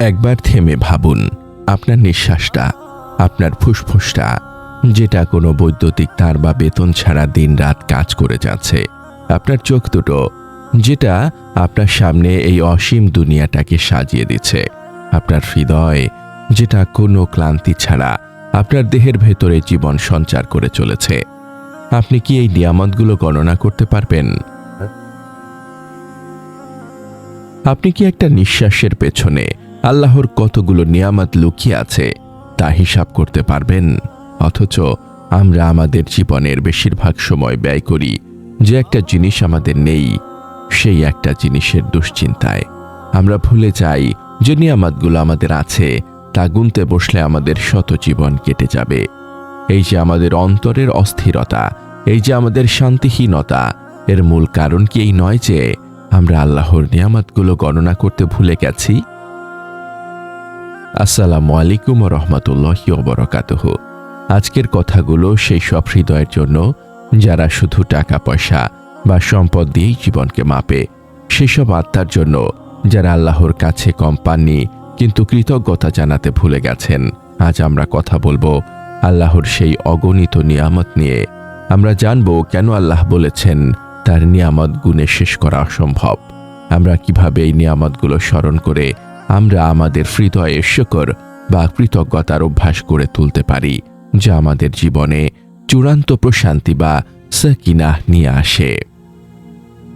একবার থেমে ভাবুন, আপনার নিঃশ্বাসটা, আপনার ফুসফুসটা, যেটা কোনো বৈদ্যুতিক তার বা বেতন ছাড়া দিনরাত কাজ করে যাচ্ছে, আপনার চোখ দুটো, যেটা আপনার সামনে এই অসীম দুনিয়াটাকে সাজিয়ে দিচ্ছে, আপনার হৃদয়, যেটা কোনো ক্লান্তি ছাড়া আপনার দেহের ভেতরে জীবন সঞ্চার করে চলেছে। আপনি কি এই নিয়ামতগুলো গণনা করতে পারবেন? আপনি কি একটা নিঃশ্বাসের পেছনে আল্লাহর কতগুলো নিয়ামত লুকিয়ে আছে, তা হিসাব করতে পারবেন। অথচ আমরা আমাদের জীবনের বেশিরভাগ সময় ব্যয় করি যে একটা জিনিস আমাদের নেই, সেই একটা জিনিসের দুশ্চিন্তায়। আমরা ভুলে যাই যে নিয়ামতগুলো আমাদের আছে, তা গুনতে বসলে আমাদের শত জীবন কেটে যাবে। এই যে আমাদের অন্তরের অস্থিরতা, এই যে আমাদের শান্তিহীনতা, এর মূল কারণ কি এই নয় যে আমরা আল্লাহর নিয়ামতগুলো গণনা করতে ভুলে গেছি? আসসালামু আলাইকুম রহমতুল্লাহ বরকাতহ আজকের কথাগুলো সেই সব হৃদয়ের জন্য, যারা শুধু টাকা, পয়সা বা সম্পদ দিয়েই জীবনকে মাপে। সেসব আত্মার জন্য, যারা আল্লাহর কাছে কম পাননি, কিন্তু কৃতজ্ঞতা জানাতে ভুলে গেছেন। আজ আমরা কথা বলব আল্লাহর সেই অগণিত নিয়ামত নিয়ে। আমরা জানব কেন আল্লাহ বলেছেন, তার নিয়ামত গুণে শেষ করা অসম্ভব। আমরা কীভাবে এই নিয়ামতগুলো স্মরণ করে আমরা আমাদের হৃদয়ে শকর বা কৃতজ্ঞতার অভ্যাস করে তুলতে পারি, যা আমাদের জীবনে চূড়ান্ত প্রশান্তি বা সাকিনাহ নিয়ে আসে।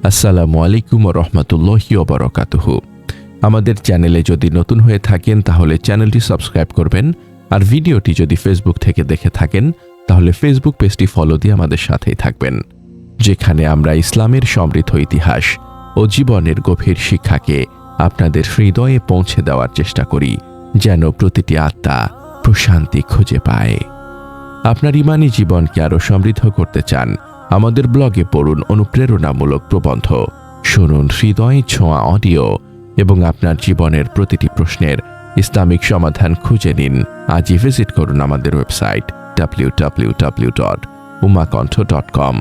আসসালামু আলাইকুম রহমতুল্লাহ বরকাতুহ। আমাদের চ্যানেলে যদি নতুন হয়ে থাকেন, তাহলে চ্যানেলটি সাবস্ক্রাইব করবেন, আর ভিডিওটি যদি ফেসবুক থেকে দেখে থাকেন, তাহলে ফেসবুক পেজটি ফলো দিয়ে আমাদের সাথেই থাকবেন, যেখানে আমরা ইসলামের সমৃদ্ধ ইতিহাস ও জীবনের গভীর শিক্ষাকে আপনাদের হৃদয়ে পৌঁছে দেওয়ার চেষ্টা করি, যেন প্রতিটি আত্মা প্রশান্তি খুঁজে পায়। আপনার ইমানি জীবনকে আরও সমৃদ্ধ করতে চান, আমাদের ব্লগে পড়ুন অনুপ্রেরণামূলক প্রবন্ধ। শুনুন হৃদয় ছোঁয়া অডিও এবং আপনার জীবনের প্রতিটি প্রশ্নের ইসলামিক সমাধান খুঁজে নিন। আজই ভিজিট করুন আমাদের website W W W dot উমাকণ্ঠ dot com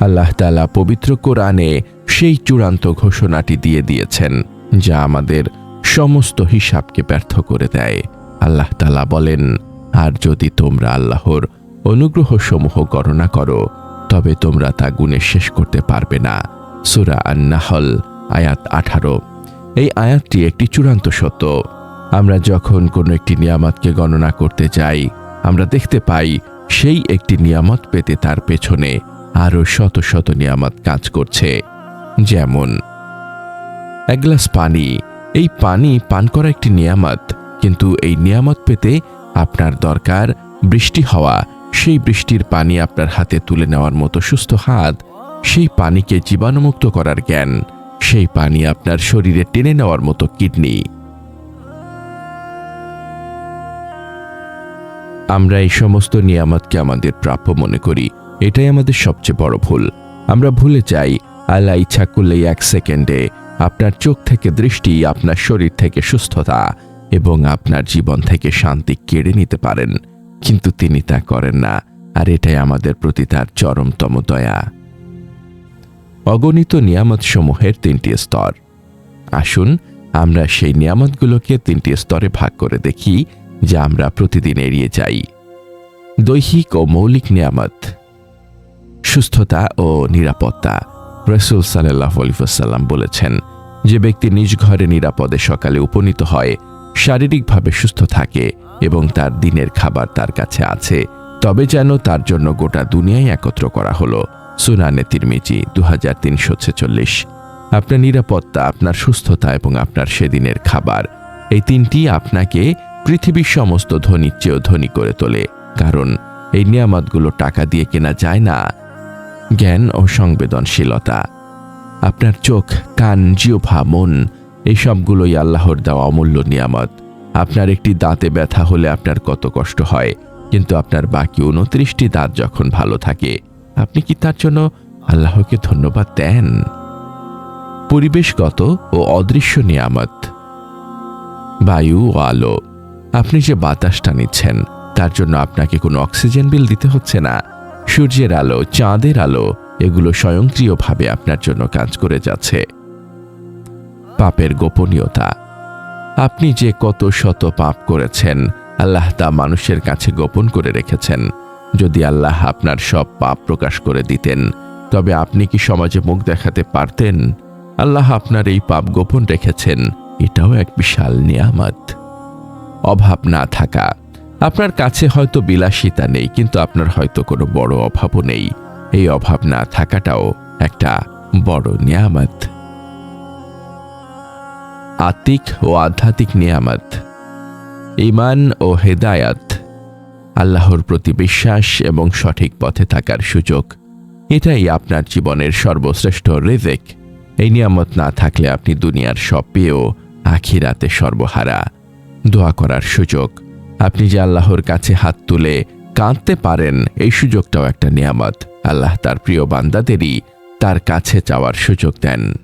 আল্লাহ তালা পবিত্র কোরআনে সেই চূড়ান্ত ঘোষণাটি দিয়ে দিয়েছেন, যা আমাদের সমস্ত হিসাবকে ব্যর্থ করে দেয়। আল্লাহ তালা বলেন, আর যদি তোমরা আল্লাহর অনুগ্রহ সমূহ গণনা করো, তবে তোমরা তা গুণে শেষ করতে পারবে না। সুরা আন্নাহল, আয়াত আঠারো। এই আয়াতটি একটি চূড়ান্ত সত্য। আমরা যখন কোনো একটি নিয়ামতকে গণনা করতে যাই, আমরা দেখতে পাই, সেই একটি নিয়ামত পেতে তার পেছনে আরও শত শত নিয়ামত কাজ করছে। যেমন, এক গ্লাস পানি। এই পানি পান করা একটি নিয়ামত, কিন্তু এই নিয়ামত পেতে আপনার দরকার বৃষ্টি হওয়া। সেই বৃষ্টির পানি আপনার হাতে তুলে নেওয়ার মতো সুস্থ হাত, সেই পানিকে জীবাণুমুক্ত করার জ্ঞান, সেই পানি আপনার শরীরে টেনে নেওয়ার মতো কিডনি। আমরা এই সমস্ত নিয়ামতকে আমাদের প্রাপ্য মনে করি। এটাই আমাদের সবচেয়ে বড় ভুল। আমরা ভুলে যাই। আল্লাহ ইচ্ছা করলেই এক সেকেন্ডে আপনার চোখ থেকে দৃষ্টি আপনার শরীর থেকে সুস্থতা এবং আপনার জীবন থেকে শান্তি কেড়ে নিতে পারেন। কিন্তু তিনি তা করেন না, আর এটাই আমাদের প্রতি তার চরমতম দয়া। অগণিত নিয়ামত সমূহের তিনটি স্তর। আসুন, আমরা সেই নিয়ামতগুলোকে তিনটি স্তরে ভাগ করে দেখি, যা আমরা প্রতিদিন এড়িয়ে যাই। দৈহিক ও মৌলিক নিয়ামত। সুস্থতা ও নিরাপত্তা। রসুল সাল্লাহ বলেছেন, যে ব্যক্তি নিজ ঘরে নিরাপদে সকালে উপনীত হয়, শারীরিকভাবে সুস্থ থাকে এবং তার দিনের খাবার তার কাছে আছে। তবে যেন তার জন্য গোটা দুনিয়ায় একত্র করা হলো। সুনানে তিরমিজি দু হাজার তিনশো ছেচল্লিশ। আপনার নিরাপত্তা, আপনার সুস্থতা এবং আপনার সেদিনের খাবার, এই তিনটি আপনাকে পৃথিবীর সমস্ত ধনীর চেয়েও ধনী করে তোলে। কারণ এই নিয়ামতগুলো টাকা দিয়ে কেনা যায় না জ্ঞান ও সংবেদনশীলতা। আপনার চোখ, কান জিওভা মন, এই সবগুলোই আল্লাহর দেওয়া অমূল্য নিয়ামত। আপনার একটি দাঁতে ব্যথা হলে আপনার কত কষ্ট হয়, কিন্তু আপনার বাকি উনত্রিশটি দাঁত যখন ভালো থাকে, আপনি কি তার জন্য আল্লাহকে ধন্যবাদ দেন? পরিবেশগত ও অদৃশ্য নিয়ামত। বায়ু ও আলো। আপনি যে বাতাসটা নিচ্ছেন, তার জন্য আপনাকে কোনো অক্সিজেন বিল দিতে হচ্ছে না। সূর্যের আলো, চাঁদের আলো, এগুলো স্বয়ংক্রিয়ভাবে আপনার জন্য কাজ করে যাচ্ছে। পাপের গোপনীয়তা। আপনি যে কত শত পাপ করেছেন, আল্লাহ তা মানুষের কাছে গোপন করে রেখেছেন। যদি আল্লাহ আপনার সব পাপ প্রকাশ করে দিতেন, তবে আপনি কি সমাজে মুখ দেখাতে পারতেন? আল্লাহ আপনার এই পাপ গোপন রেখেছেন, এটাও এক বিশাল নিয়ামত। অভাব না থাকা। আপনার কাছে হয়তো বিলাসিতা নেই, কিন্তু আপনার হয়তো কোনো বড় অভাবও নেই। এই অভাব না থাকাটাও একটা বড় নিয়ামত। আত্মিক ও আধ্যাত্মিক নিয়ামত। ইমান ও হেদায়াত। আল্লাহর প্রতি বিশ্বাস এবং সঠিক পথে থাকার সুযোগ। এটাই আপনার জীবনের সর্বশ্রেষ্ঠ রেজেক। এই নিয়ামত না থাকলে আপনি দুনিয়ার সব পেয়েও আখিরাতে সর্বহারা। দোয়া করার সুযোগ। আপনি যে আল্লাহর কাছে হাত তুলে কাঁদতে পারেন, এই সুযোগটাও একটা নিয়ামত। আল্লাহ তার প্রিয় বান্দাদেরই তার কাছে চাওয়ার সুযোগ দেন।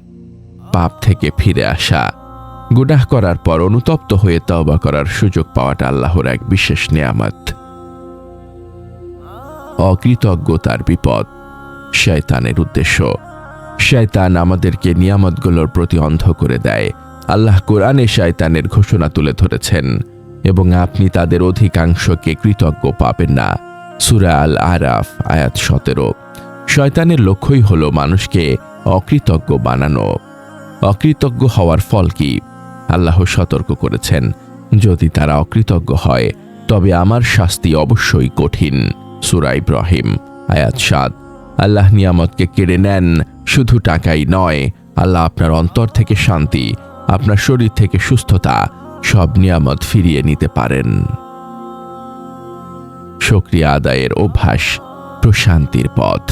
পাপ থেকে ফিরে আসা, গুনাহ করার পর অনুতপ্ত হয়ে তওবা করার সুযোগ পাওয়াটা আল্লাহর এক বিশেষ নিয়ামত। অকৃতজ্ঞতার বিপদ, শয়তানের উদ্দেশ্য। শয়তান আমাদেরকে নিয়ামতগুলোর প্রতি অন্ধ করে দেয়। আল্লাহ কোরআনে শয়তানের ঘোষণা তুলে ধরেছেন এবং আপনি তাদের অধিকাংশকে কৃতজ্ঞ পাবেন না। সুরা আল আরাফ আয়াত সতেরো। শয়তানের লক্ষ্যই হল মানুষকে অকৃতজ্ঞ বানানো। অকৃতজ্ঞ হওয়ার ফল কি? আল্লাহ সতর্ক করেছেন, যদি তারা অকৃতজ্ঞ হয়, তবে আমার শাস্তি অবশ্যই কঠিন। সুরা ইব্রাহিম, আয়াত সাদ আল্লাহ নিয়ামতকে কেড়ে নেন, শুধু টাকাই নয়, আল্লাহ আপনার অন্তর থেকে শান্তি, আপনার শরীর থেকে সুস্থতা সব নিয়ামত ফিরিয়ে নিতে পারেন। সক্রিয়া আদায়ের অভ্যাস প্রশান্তির পথ।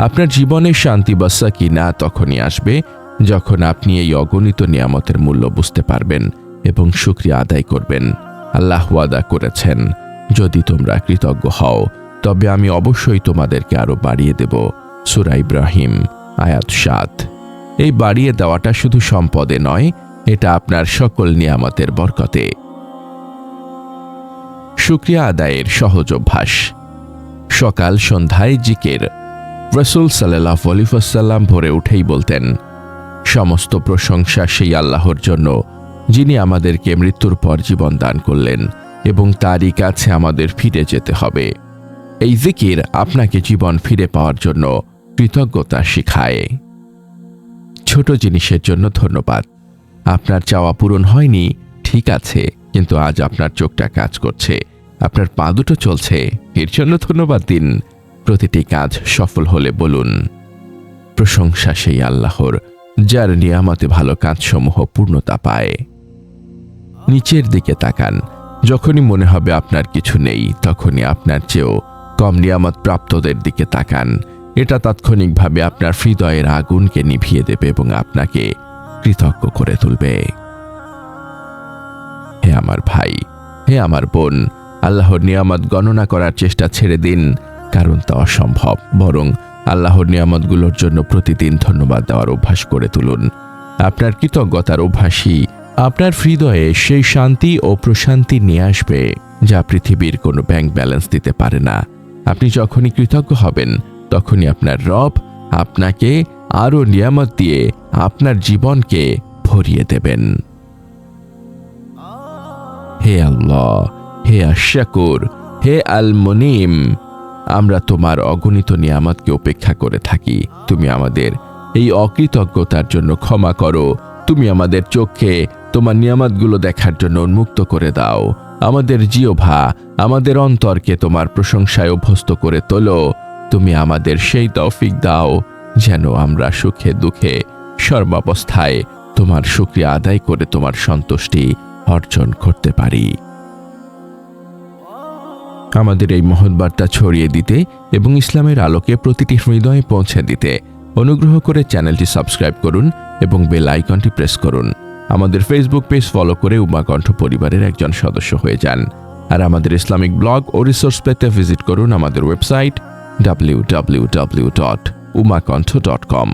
আপনার জীবনে শান্তি বা সাকিনা তখনই আসবে যখন আপনি এই অগণিত নিয়ামতের মূল্য বুঝতে পারবেন এবং শুক্রিয়া আদায় করবেন। আল্লাহ ওয়াদা করেছেন, যদি তোমরা কৃতজ্ঞ হও, তবে আমি অবশ্যই তোমাদেরকে আরও বাড়িয়ে দেব। সুরা ইব্রাহিম, আয়াত সাত। এই বাড়িয়ে দেওয়াটা শুধু সম্পদে নয় এটা আপনার সকল নিয়ামতের বরকতে। শুক্রিয়া আদায়ের সহজ অভ্যাস। সকাল সন্ধ্যায় জিকের। রসুল সাল্লাহ আলিফাসাল্লাম ভরে উঠেই বলতেন, সমস্ত প্রশংসা সেই আল্লাহর জন্য, যিনি আমাদেরকে মৃত্যুর পর জীবন দান করলেন এবং তারই কাছে আমাদের ফিরে যেতে হবে। এই জিকির আপনাকে জীবন ফিরে পাওয়ার জন্য কৃতজ্ঞতা শিখায়। ছোট জিনিসের জন্য ধন্যবাদ। আপনার চাওয়া পূরণ হয়নি, ঠিক আছে, কিন্তু আজ আপনার চোখটা কাজ করছে। আপনার পা দুটো চলছে। এর জন্য ধন্যবাদ দিন। প্রতিটি কাজ সফল হলে বলুন, প্রশংসা সেই আল্লাহর, যার নিয়ামতে ভালো কাজসমূহ পূর্ণতা পায়। নিচের দিকে তাকান। যখনই মনে হবে আপনার কিছু নেই, তখনই আপনার চেয়েও কম নিয়ামত প্রাপ্তদের দিকে তাকান। এটা তাৎক্ষণিকভাবে আপনার হৃদয়ের আগুনকে নিভিয়ে দেবে এবং আপনাকে কৃতজ্ঞ করে তুলবে। হে আমার ভাই, হে আমার বোন, আল্লাহর নিয়ামত গণনা করার চেষ্টা ছেড়ে দিন, কারণ তা অসম্ভব। বরং আল্লাহর নিয়ামতগুলোর জন্য প্রতিদিন ধন্যবাদ দেওয়ার অভ্যাস করে তুলুন। আপনার কৃতজ্ঞতার অভ্যাসই আপনার হৃদয়ে সেই শান্তি ও প্রশান্তি নিয়ে আসবে, যা পৃথিবীর কোনো ব্যাংক ব্যালেন্স দিতে পারে না। আপনি যখনই কৃতজ্ঞ হবেন, তখনই আপনার রব আপনাকে আরও নিয়ামত দিয়ে আপনার জীবনকে ভরিয়ে দেবেন। হে আল্লাহ, হে আশাকুর হে আল মনিম আমরা তোমার অগণিত নিয়ামতকে উপেক্ষা করে থাকি। তুমি আমাদের এই অকৃতজ্ঞতার জন্য ক্ষমা করো। তুমি আমাদের চোখে তোমার নিয়ামতগুলো দেখার জন্য উন্মুক্ত করে দাও। আমাদের জিওভা আমাদের অন্তরকে তোমার প্রশংসায় অভ্যস্ত করে তোলো। তুমি আমাদের সেই তৌফিক দাও। যেন আমরা সুখে দুঃখে সর্বাবস্থায় তোমার শুক্রিয়া আদায় করে তোমার সন্তুষ্টি অর্জন করতে পারি। আমাদের এই মহৎ বার্তা ছড়িয়ে দিতে এবং ইসলামের আলোকে প্রতিটি হৃদয়ে পৌঁছে দিতে অনুগ্রহ করে চ্যানেলটি সাবস্ক্রাইব করুন এবং বেল আইকনটি প্রেস করুন। আমাদের ফেসবুক পেজ ফলো করে উমাকণ্ঠ পরিবারের একজন সদস্য হয়ে যান। আর আমাদের ইসলামিক ব্লগ ও রিসোর্স পেতে ভিজিট করুন আমাদের website W W W dot উমাকণ্ঠ dot কম